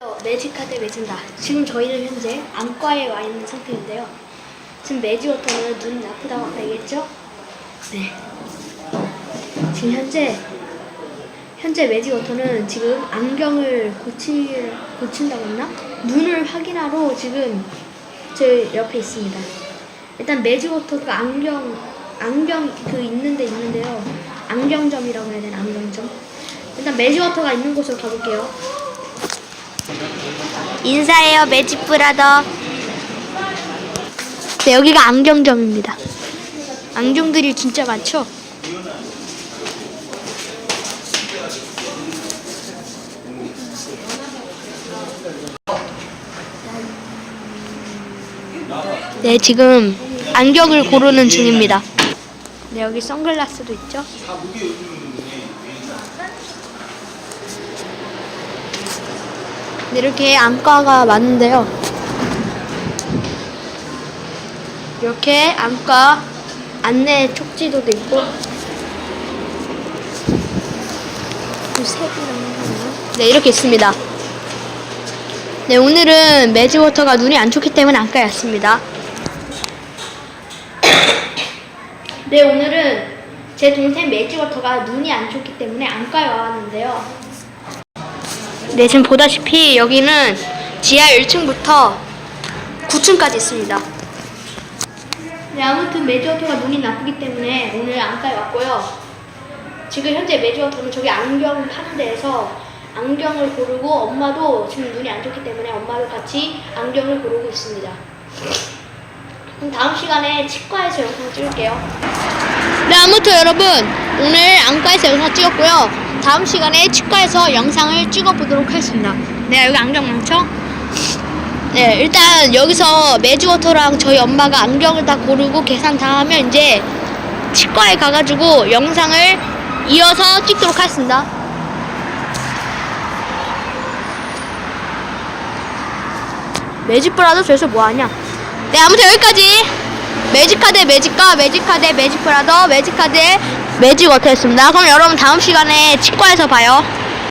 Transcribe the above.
어, 매직카드 매진다. 지금 저희는 현재 안과에 와 있는 상태인데요. 지금 매직워터는 눈 나쁘다고 아까 얘기했죠? 네. 지금 현재 현재 매직워터는 지금 안경을 고치 고친다고 했나? 눈을 확인하러 지금 제 옆에 있습니다. 일단 매직워터가 안경 안경 그 있는데 있는데요. 안경점이라고 해야 되나 안경점. 일단 매직워터가 있는 곳으로 가볼게요. 인사해요 매직 브라더. 네 여기가 안경점입니다. 안경들이 진짜 많죠? 네 지금 안경을 고르는 중입니다. 네 여기 선글라스도 있죠? 이렇게 안과가 많은데요. 이렇게 안과 안내 촉지도도 있고 네 이렇게 있습니다. 네 오늘은 매지워터가 눈이 안 좋기 때문에 안과에 왔습니다. 네 오늘은 제 동생 매지워터가 눈이 안 좋기 때문에 안과에 와왔는데요. 네, 지금 보다시피 여기는 지하 1층부터 9층까지 있습니다. 네, 아무튼 매주어터가 눈이 나쁘기 때문에 오늘 안과에 왔고요. 지금 현재 매주어터는 저기 안경 파는 데에서 안경을 고르고 엄마도 지금 눈이 안 좋기 때문에 엄마도 같이 안경을 고르고 있습니다. 그럼 다음 시간에 치과에서 영상 찍을게요. 네, 아무튼 여러분 오늘 안과에서 영상 찍었고요. 다음 시간에 치과에서 영상을 찍어보도록 하겠습니다. 네, 여기 안경 많죠? 네, 일단 여기서 매주워터랑 저희 엄마가 안경을 다 고르고 계산 다 하면 이제 치과에 가가지고 영상을 이어서 찍도록 하겠습니다. 매직브라더 저기서 뭐하냐? 네, 아무튼 여기까지 매직카드 매직과 매직카드 매직브라더 매직카드 매직워터였습니다. 그럼 여러분 다음 시간에 치과에서 봐요.